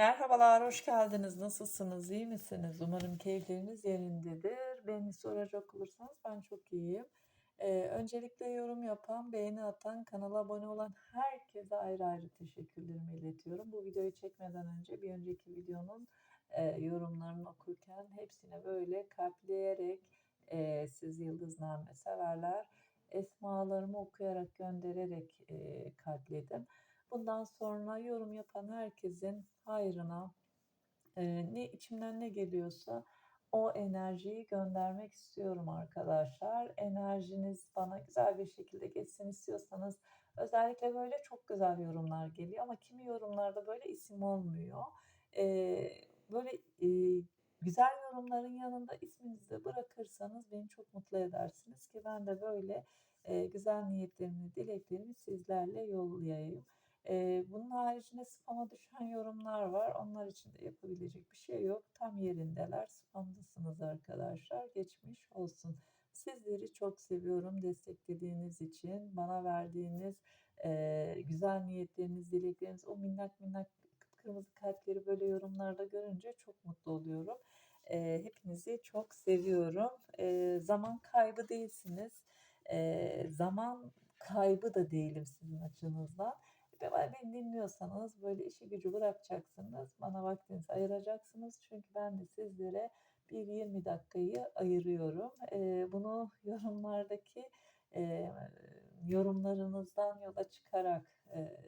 Merhabalar, hoş geldiniz. Nasılsınız, iyi misiniz? Umarım keyifleriniz yerindedir. Beni soracak olursanız ben çok iyiyim. Eee, öncelikle yorum yapan, beğeni atan, kanala abone olan herkese ayrı ayrı teşekkürlerimi iletiyorum. Bu videoyu çekmeden önce bir önceki videonun eee, yorumlarını okurken hepsine böyle kalpleyerek eee, siz yıldızname severler esmalarımı okuyarak göndererek eee, kalpledim. Bundan sonra yorum yapan herkesin hayrına Eee, ne içimden ne geliyorsa o enerjiyi göndermek istiyorum arkadaşlar. Enerjiniz bana güzel bir şekilde geçsin istiyorsanız özellikle böyle çok güzel yorumlar geliyor ama kimi yorumlarda böyle isim olmuyor. Eee, böyle eee, güzel yorumların yanında isminizi de bırakırsanız beni çok mutlu edersiniz ki ben de böyle eee, güzel niyetlerimi, dileklerimi sizlerle yollayayım. Eee, bunun haricinde spama düşen yorumlar var. Onlar için de yapabilecek bir şey yok. Tam yerindeler. Spamdasınız arkadaşlar. Geçmiş olsun. Sizleri çok seviyorum desteklediğiniz için. Bana verdiğiniz eee, güzel niyetleriniz, dilekleriniz, o minnak minnak kırmızı kalpleri böyle yorumlarda görünce çok mutlu oluyorum. Eee, hepinizi çok seviyorum. Eee, zaman kaybı değilsiniz. Eee, zaman kaybı da değilim sizin açınızdan. Ve beni dinliyorsanız böyle işi gücü bırakacaksınız. Bana vaktinizi ayıracaksınız. Çünkü ben de sizlere bir 20 dakikayı ayırıyorum. Eee, bunu yorumlardaki eee, yorumlarınızdan yola çıkarak eee,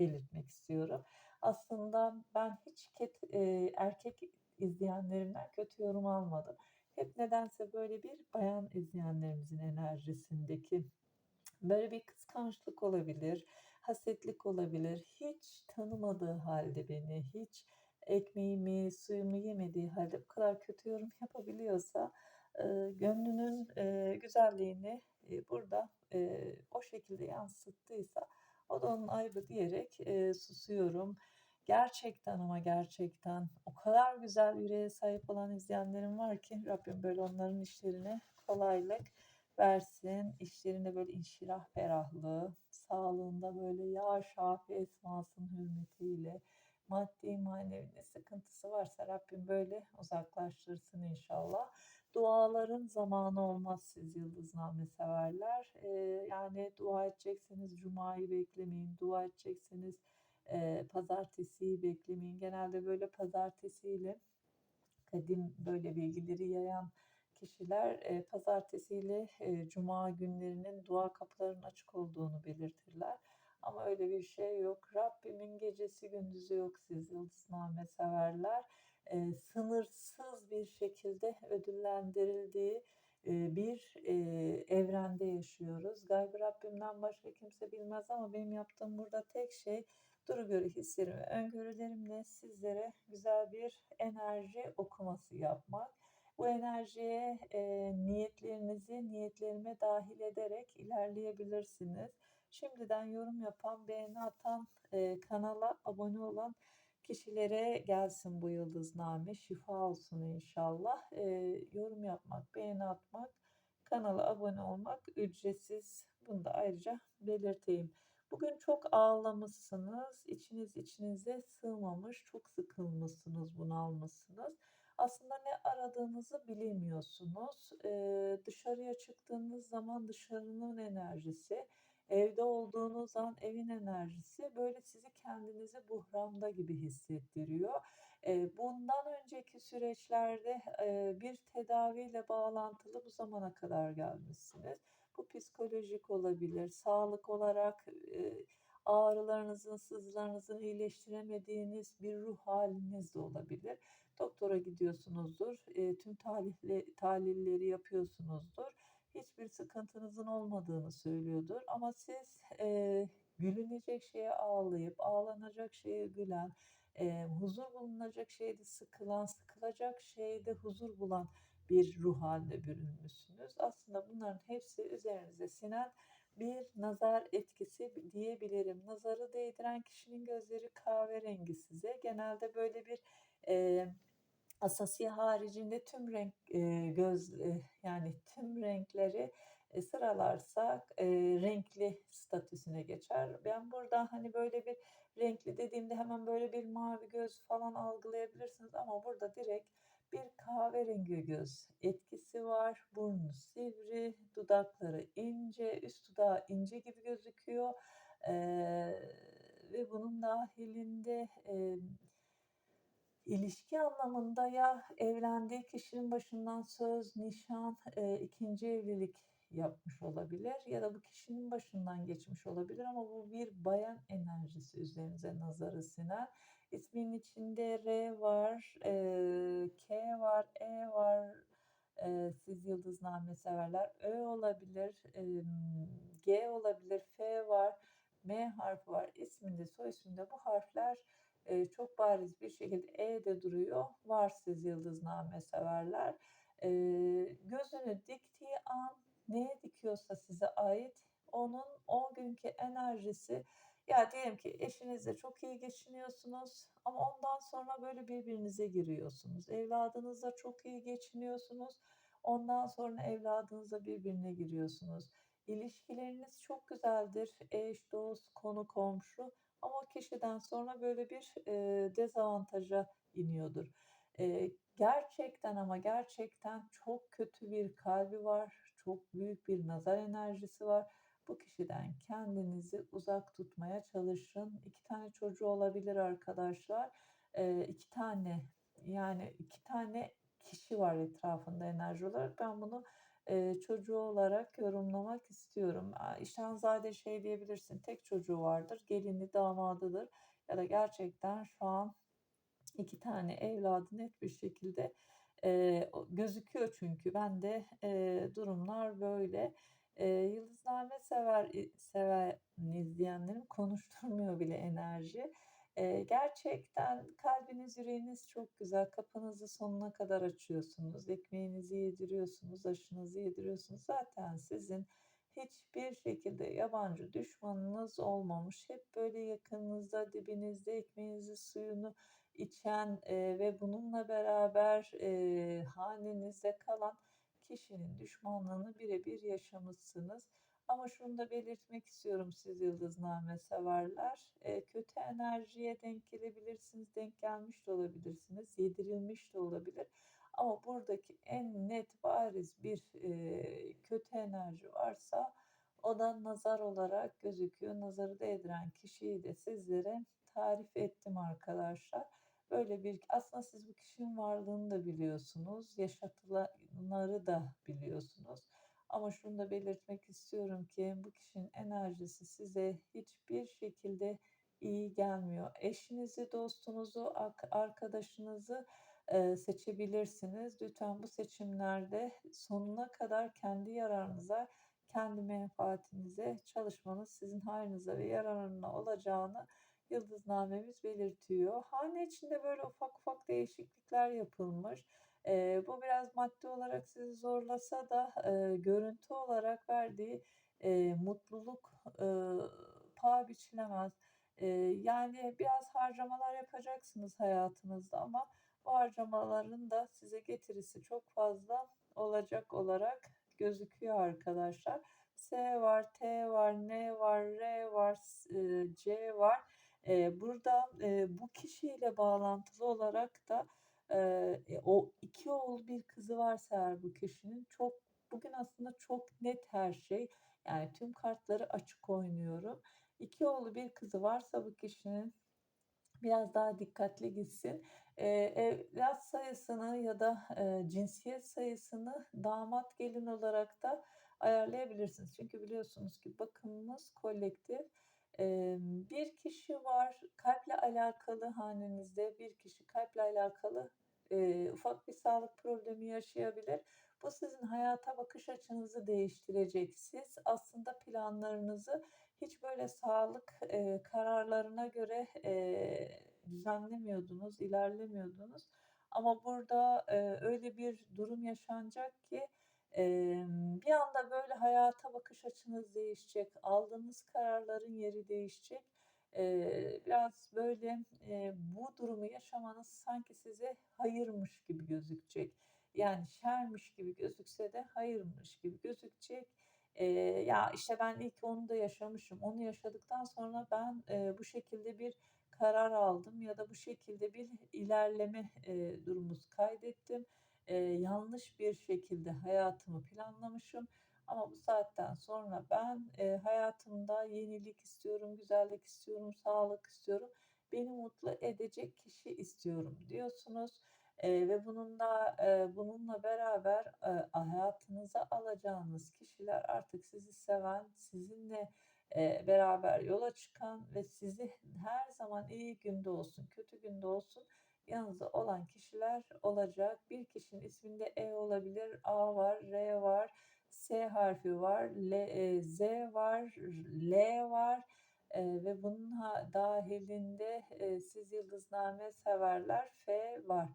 belirtmek istiyorum. Aslında ben hiç ket, eee, erkek izleyenlerimden kötü yorum almadım. Hep nedense böyle bir bayan izleyenlerimizin enerjisindeki Böyle bir kıskançlık olabilir, hasetlik olabilir. Hiç tanımadığı halde beni, hiç ekmeğimi, suyumu yemediği halde bu kadar kötü yorum yapabiliyorsa eee, gönlünün eee, güzelliğini eee, burada eee, o şekilde yansıttıysa o da onun aybı diyerek eee, susuyorum. Gerçekten ama gerçekten o kadar güzel yüreğe sahip olan izleyenlerim var ki Rabbim böyle onların işlerine kolaylık versin. İşlerinde böyle inşirah ferahlığı, sağlığında böyle ya şafi esmasının hürmetiyle maddi manevi ne sıkıntısı varsa Rabbim böyle uzaklaştırsın inşallah. Duaların zamanı olmaz siz yıldızname severler. Ee, yani dua edecekseniz cumayı beklemeyin. Dua edecekseniz e, pazartesiyi beklemeyin. Genelde böyle pazartesiyle kadim böyle bilgileri yayan kişiler e, pazartesi ile e, cuma günlerinin dua kapılarının açık olduğunu belirtirler. Ama öyle bir şey yok. Rabbimin gecesi gündüzü yok siz yıldızname severler. E, sınırsız bir şekilde ödüllendirildiği e, bir e, evrende yaşıyoruz. Gaybı Rabbimden başka kimse bilmez ama benim yaptığım burada tek şey duru görü hislerim ve öngörülerimle sizlere güzel bir enerji okuması yapmak. Bu enerjiye e, niyetlerinizi niyetlerime dahil ederek ilerleyebilirsiniz. Şimdiden yorum yapan, beğeni atan, e, kanala abone olan kişilere gelsin bu yıldızname. Şifa olsun inşallah. E, yorum yapmak, beğeni atmak, kanala abone olmak ücretsiz. Bunu da ayrıca belirteyim. Bugün çok ağlamışsınız, içiniz içinize sığmamış, çok sıkılmışsınız, bunalmışsınız. Aslında ne aradığınızı bilemiyorsunuz. Dışarıya çıktığınız zaman dışarının enerjisi, evde olduğunuz an evin enerjisi böyle sizi kendinizi buhranda gibi hissettiriyor. Bundan önceki süreçlerde bir tedaviyle bağlantılı bu zamana kadar gelmişsiniz. Bu psikolojik olabilir, sağlık olarak ağrılarınızın, sızılarınızın iyileştiremediğiniz bir ruh haliniz de olabilir. Doktora gidiyorsunuzdur, e, tüm tahlilleri, tahlilleri yapıyorsunuzdur. Hiçbir sıkıntınızın olmadığını söylüyordur. Ama siz e, gülünecek şeye ağlayıp, ağlanacak şeye gülen, e, huzur bulunacak şeyde sıkılan, sıkılacak şeyde huzur bulan bir ruh haline bürünmüşsünüz. Aslında bunların hepsi üzerinize sinen bir nazar etkisi diyebilirim. Nazarı değdiren kişinin gözleri kahverengi size. Genelde böyle bir e, asasi haricinde tüm renk e, göz e, yani tüm renkleri e, sıralarsak e, renkli statüsüne geçer. Ben burada hani böyle bir renkli dediğimde hemen böyle bir mavi göz falan algılayabilirsiniz ama burada direkt bir kahverengi göz etkisi var. Burnu sivri, dudakları ince, üst dudağı ince gibi gözüküyor. Ee, ve bunun dahilinde e, ilişki anlamında ya evlendiği kişinin başından söz, nişan, e, ikinci evlilik yapmış olabilir ya da bu kişinin başından geçmiş olabilir ama bu bir bayan enerjisi üzerinize nazarı siner. İsmin içinde R var, e, K var, E var. E, siz yıldızname severler. Ö olabilir, e, G olabilir, F var, M harfi var. İsminde, soy isminde bu harfler çok bariz bir şekilde E'de duruyor. Var siz yıldızname severler. E, gözünü diktiği an neye dikiyorsa size ait onun o günkü enerjisi ya diyelim ki eşinizle çok iyi geçiniyorsunuz ama ondan sonra böyle birbirinize giriyorsunuz. Evladınızla çok iyi geçiniyorsunuz. Ondan sonra evladınızla birbirine giriyorsunuz. İlişkileriniz çok güzeldir. Eş, dost, konu, komşu. Ama kişiden sonra böyle bir e, dezavantaja iniyordur. E, gerçekten ama gerçekten çok kötü bir kalbi var. Çok büyük bir nazar enerjisi var. Bu kişiden kendinizi uzak tutmaya çalışın. İki tane çocuğu olabilir arkadaşlar. E, iki tane yani iki tane kişi var etrafında enerji olarak. Ben bunu e, çocuğu olarak yorumlamak istiyorum. İşanzade şey diyebilirsin, tek çocuğu vardır, gelini damadıdır ya da gerçekten şu an iki tane evladı net bir şekilde e, gözüküyor çünkü ben de e, durumlar böyle. E, yıldızname sever sever izleyenlerim konuşturmuyor bile enerji. Gerçekten kalbiniz, yüreğiniz çok güzel. Kapınızı sonuna kadar açıyorsunuz. Ekmeğinizi yediriyorsunuz, aşınızı yediriyorsunuz. Zaten sizin hiçbir şekilde yabancı düşmanınız olmamış. Hep böyle yakınınızda, dibinizde ekmeğinizi, suyunu içen e, ve bununla beraber e, hanenizde kalan kişinin düşmanlığını birebir yaşamışsınız. Ama şunu da belirtmek istiyorum siz yıldızname severler. E, kötü enerjiye denk gelebilirsiniz, denk gelmiş de olabilirsiniz, yedirilmiş de olabilir. Ama buradaki en net bariz bir e, kötü enerji varsa o da nazar olarak gözüküyor. Nazarı değdiren kişiyi de sizlere tarif ettim arkadaşlar. Böyle bir aslında siz bu kişinin varlığını da biliyorsunuz. Yaşatılanları da biliyorsunuz. Ama şunu da belirtmek istiyorum ki bu kişinin enerjisi size hiçbir şekilde iyi gelmiyor. Eşinizi, dostunuzu, arkadaşınızı seçebilirsiniz. Lütfen bu seçimlerde sonuna kadar kendi yararınıza, kendi menfaatinize çalışmanız sizin hayrınıza ve yararına olacağını yıldıznamemiz belirtiyor. Hane içinde böyle ufak ufak değişiklikler yapılmış. E, bu biraz maddi olarak sizi zorlasa da e, görüntü olarak verdiği e, mutluluk e, paha biçilemez. E, yani biraz harcamalar yapacaksınız hayatınızda ama bu harcamaların da size getirisi çok fazla olacak olarak gözüküyor arkadaşlar. S var, T var, N var, R var, C var. Burada bu kişiyle bağlantılı olarak da e, o iki oğul bir kızı varsa eğer bu kişinin çok bugün aslında çok net her şey yani tüm kartları açık oynuyorum. İki oğlu bir kızı varsa bu kişinin biraz daha dikkatli gitsin. E, evlat sayısını ya da e, cinsiyet sayısını damat gelin olarak da ayarlayabilirsiniz. Çünkü biliyorsunuz ki bakımımız kolektif bir kişi var kalple alakalı hanenizde bir kişi kalple alakalı ufak bir sağlık problemi yaşayabilir. Bu sizin hayata bakış açınızı değiştirecek. Siz aslında planlarınızı hiç böyle sağlık e, kararlarına göre e, düzenlemiyordunuz, ilerlemiyordunuz. Ama burada e, öyle bir durum yaşanacak ki bir anda böyle hayata bakış açınız değişecek, aldığınız kararların yeri değişecek. Biraz böyle bu durumu yaşamanız sanki size hayırmış gibi gözükecek. Yani şermiş gibi gözükse de hayırmış gibi gözükecek. Ya, işte, ben ilk onu da yaşamışım. Onu yaşadıktan sonra ben, bu şekilde bir karar aldım ya da bu şekilde bir ilerleme, eee, durumu kaydettim. Eee, yanlış bir şekilde hayatımı planlamışım ama bu saatten sonra ben, eee, hayatımda yenilik istiyorum, güzellik istiyorum, sağlık istiyorum. Beni mutlu edecek kişi istiyorum diyorsunuz. Eee, ve bunun da, eee, bununla beraber, eee, hayatınıza alacağınız kişiler artık sizi seven, sizinle, eee, beraber yola çıkan ve sizi her zaman iyi günde olsun, kötü günde olsun yanınızda olan kişiler olacak. Bir kişinin isminde E olabilir, A var, R var, S harfi var, L, eee, Z var, L var, eee, ve bunun ha dâhilinde, eee, siz yıldızname severler, F var.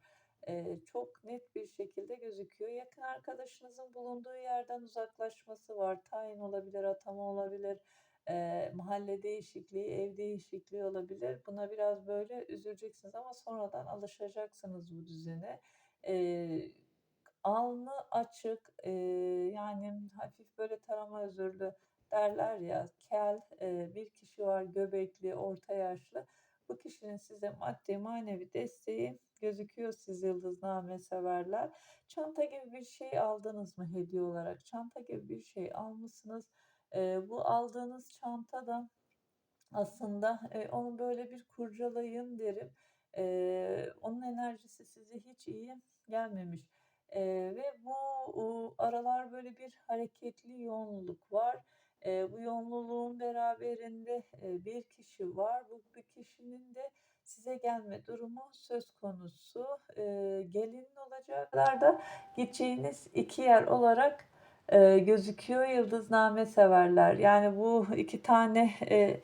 Eee, çok net bir şekilde gözüküyor. Yakın arkadaşınızın bulunduğu yerden uzaklaşması var. Tayin olabilir, atama olabilir, eee, mahalle değişikliği, ev değişikliği olabilir. Buna biraz böyle üzüleceksiniz ama sonradan alışacaksınız bu düzene. Eee, alnı açık, eee, yani hafif böyle tarama özürlü derler ya, kel, eee, bir kişi var, göbekli, orta yaşlı. Bu kişinin size maddi manevi desteği gözüküyor siz yıldızname severler. Çanta gibi bir şey aldınız mı hediye olarak? Çanta gibi bir şey almışsınız. Eee, bu aldığınız çanta da aslında, eee, onu böyle bir kurcalayın derim. Eee, onun enerjisi size hiç iyi gelmemiş. Eee, ve bu, uuu, aralar böyle bir hareketli yoğunluk var. Eee, bu yoğunluğun beraberinde, eee, bir kişi var. Bu bir kişinin de size gelme durumu söz konusu. Eee, gelinin olacak da gideceğiniz 2 yer olarak, eee, gözüküyor yıldızname severler. Yani bu 2 tane, eee,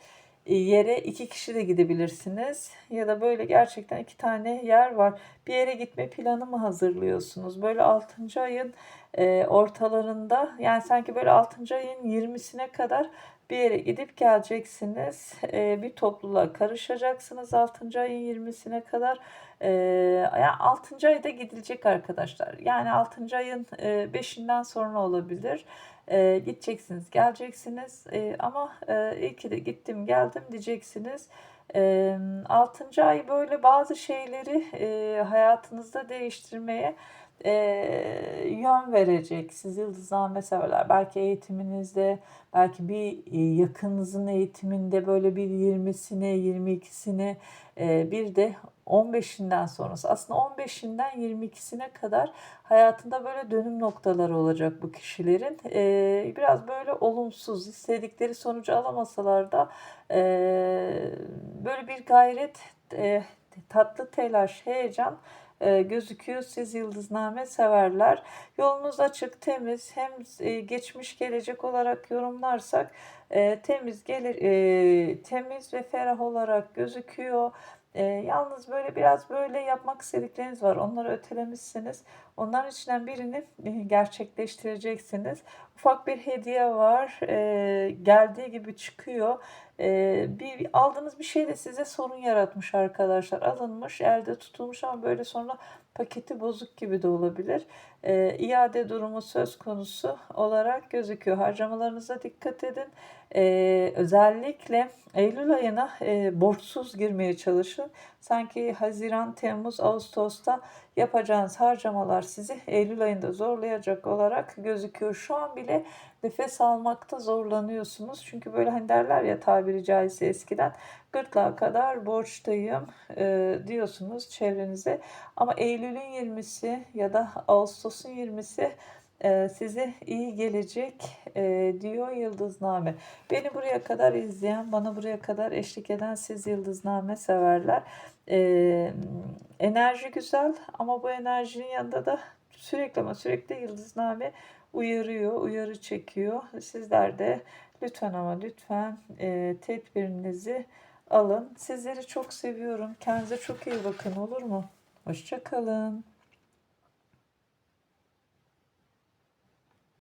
yere 2 kişi de gidebilirsiniz ya da böyle gerçekten 2 tane yer var. Bir yere gitme planı mı hazırlıyorsunuz? Böyle 6. ayın, eee, ortalarında, yani sanki böyle 6. ayın 20'sine kadar bir yere gidip geleceksiniz. Eee, bir topluluğa karışacaksınız 6. ayın 20'sine kadar. Eee, ya 6. ayda gidilecek arkadaşlar. Yani 6. ayın, eee, 5'inden sonra olabilir. Eee, gideceksiniz, geleceksiniz, eee, ama, eee, iyi ki de gittim, geldim diyeceksiniz. Emm, 6. ay böyle bazı şeyleri, eee, hayatınızda değiştirmeye, eee, yön verecek. Siz yıldızname severler. Belki eğitiminizde, belki bir, iii, yakınınızın eğitiminde böyle bir 20'sine, 22'sine, eee, bir de 15'inden sonrası. Aslında 15'inden 22'sine kadar hayatında böyle dönüm noktaları olacak bu kişilerin. Eee, biraz böyle olumsuz, istedikleri sonucu alamasalar da, eee, böyle bir gayret, eee, tatlı telaş, heyecan, eee, gözüküyor siz yıldızname severler. Yolunuz açık, temiz. Hem eee, geçmiş gelecek olarak yorumlarsak, eee, temiz gelir temiz ve ferah olarak gözüküyor. Eee, yalnız böyle biraz böyle yapmak istedikleriniz var. Onları ötelemişsiniz. Onların içinden birini, gerçekleştireceksiniz. Ufak bir hediye var. Eee, geldiği gibi çıkıyor. Eee, bir aldığınız bir şey de size sorun yaratmış arkadaşlar. Alınmış, elde tutulmuş ama böyle sonra paketi bozuk gibi de olabilir. Eee, iade durumu söz konusu olarak gözüküyor. Harcamalarınıza dikkat edin. Eee, özellikle eylül ayına, eee, borçsuz girmeye çalışın. Sanki haziran, temmuz, ağustosta yapacağınız harcamalar sizi eylül ayında zorlayacak olarak gözüküyor. Şu an bile nefes almakta zorlanıyorsunuz. Çünkü böyle hani derler ya tabiri caizse eskiden gırtlağa kadar borçtayım, eee, diyorsunuz çevrenize. Ama eylülün 20'si ya da ağustosun 20'si, eee, size iyi gelecek, eee, diyor yıldızname. Beni buraya kadar izleyen, bana buraya kadar eşlik eden siz yıldızname severler. Emm, enerji güzel ama bu enerjinin yanında da sürekli ama sürekli yıldızname uyarıyor, uyarı çekiyor. Sizler de lütfen ama lütfen, tedbirinizi alın. Sizleri çok seviyorum. Kendinize çok iyi bakın, olur mu? Hoşça kalın.